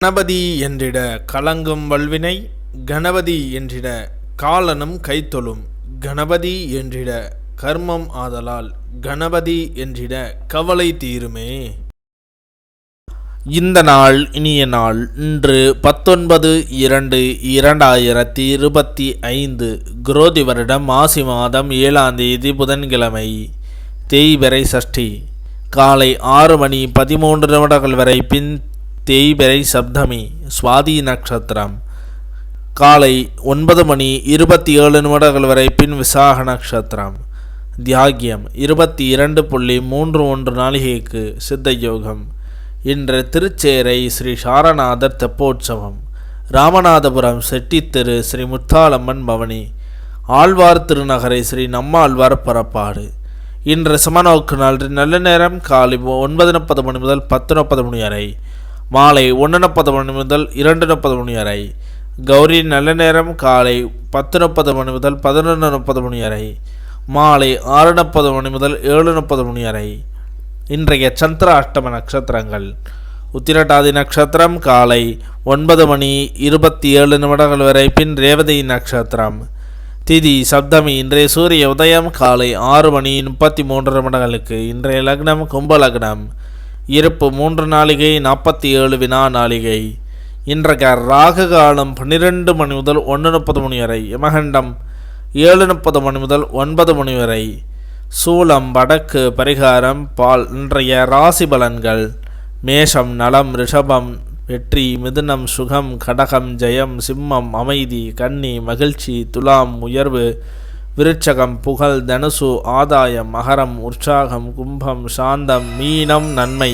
கணபதி என்றிட கலங்கும் வல்வினை கணபதி என்றிட காலனும் கைத்தொழும் கணபதி என்றிட கர்மம் ஆதலால் கணபதி என்றிட கவலை தீருமே. இந்த நாள் இனிய நாள் இன்று பத்தொன்பது இரண்டு இரண்டாயிரத்தி இருபத்தி ஐந்து குரோதி வருடம் மாசி மாதம் ஏழாம் தேதி புதன்கிழமை தேய்வரை சஷ்டி. காலை ஆறு மணி பதிமூன்று நிமிடங்கள் வரை பின் தேய்பிறை சப்தமி சுவாதி நட்சத்திரம் காலை ஒன்பது மணி இருபத்தி ஏழு நிமிடங்கள் வரை பின் விசாக நட்சத்திரம் தியாகியம் இருபத்தி இரண்டு புள்ளி மூன்று ஒன்று நாளிகைக்கு சித்த யோகம் இன்று திருச்சேரை ஸ்ரீ சாரநாதர் தெப்போற்சவம். ராமநாதபுரம் செட்டித்தெரு ஸ்ரீ முத்தாளம்மன் பவனி. ஆழ்வார் திருநகரை ஸ்ரீ நம்மாழ்வார் புறப்பாடு. இன்று சமநோக்கு நாள் நல்ல நேரம் காலை ஒன்பது முப்பது மணி முதல் பத்து முப்பது மணி வரை. மாலை ஒன்று முப்பது மணி முதல் இரண்டு முப்பது மணி வரை. கௌரி நல்ல நேரம் காலை பத்து முப்பது மணி முதல் பதினொன்று முப்பது மணி வரை. மாலை ஆறு முப்பது மணி முதல் ஏழு முப்பது மணி வரை. இன்றைய சந்திர அஷ்டம நட்சத்திரங்கள். உத்திரட்டாதி நட்சத்திரம் காலை ஒன்பது மணி இருபத்தி ஏழு நிமிடங்கள் வரை பின் ரேவதி நட்சத்திரம். திதி சப்தமி இன்றைய சூரிய உதயம் காலை ஆறு மணி முப்பத்தி மூன்று நிமிடங்களுக்கு. இன்றைய லக்னம் கும்ப லக்னம். இருப்பு மூன்று நாளிகை நாற்பத்தி ஏழு வினா நாளிகை. இன்றைக்கு ராகு காலம் பன்னிரெண்டு மணி முதல் ஒன்று முப்பது மணி வரை. யமகண்டம் ஏழு முப்பது மணி முதல் ஒன்பது மணி வரை. சூலம் வடக்கு பரிகாரம் பால் இன்றைய ராசி பலன்கள். மேஷம் நலம் ரிஷபம் வெற்றி மிதுனம் சுகம் கடகம் ஜெயம் சிம்மம் அமைதி கன்னி மகிழ்ச்சி துலாம் உயர்வு விருட்சகம் புகழ் தனுசு ஆதாயம் மகரம் உற்சாகம் கும்பம் சாந்தம் மீனம் நன்மை.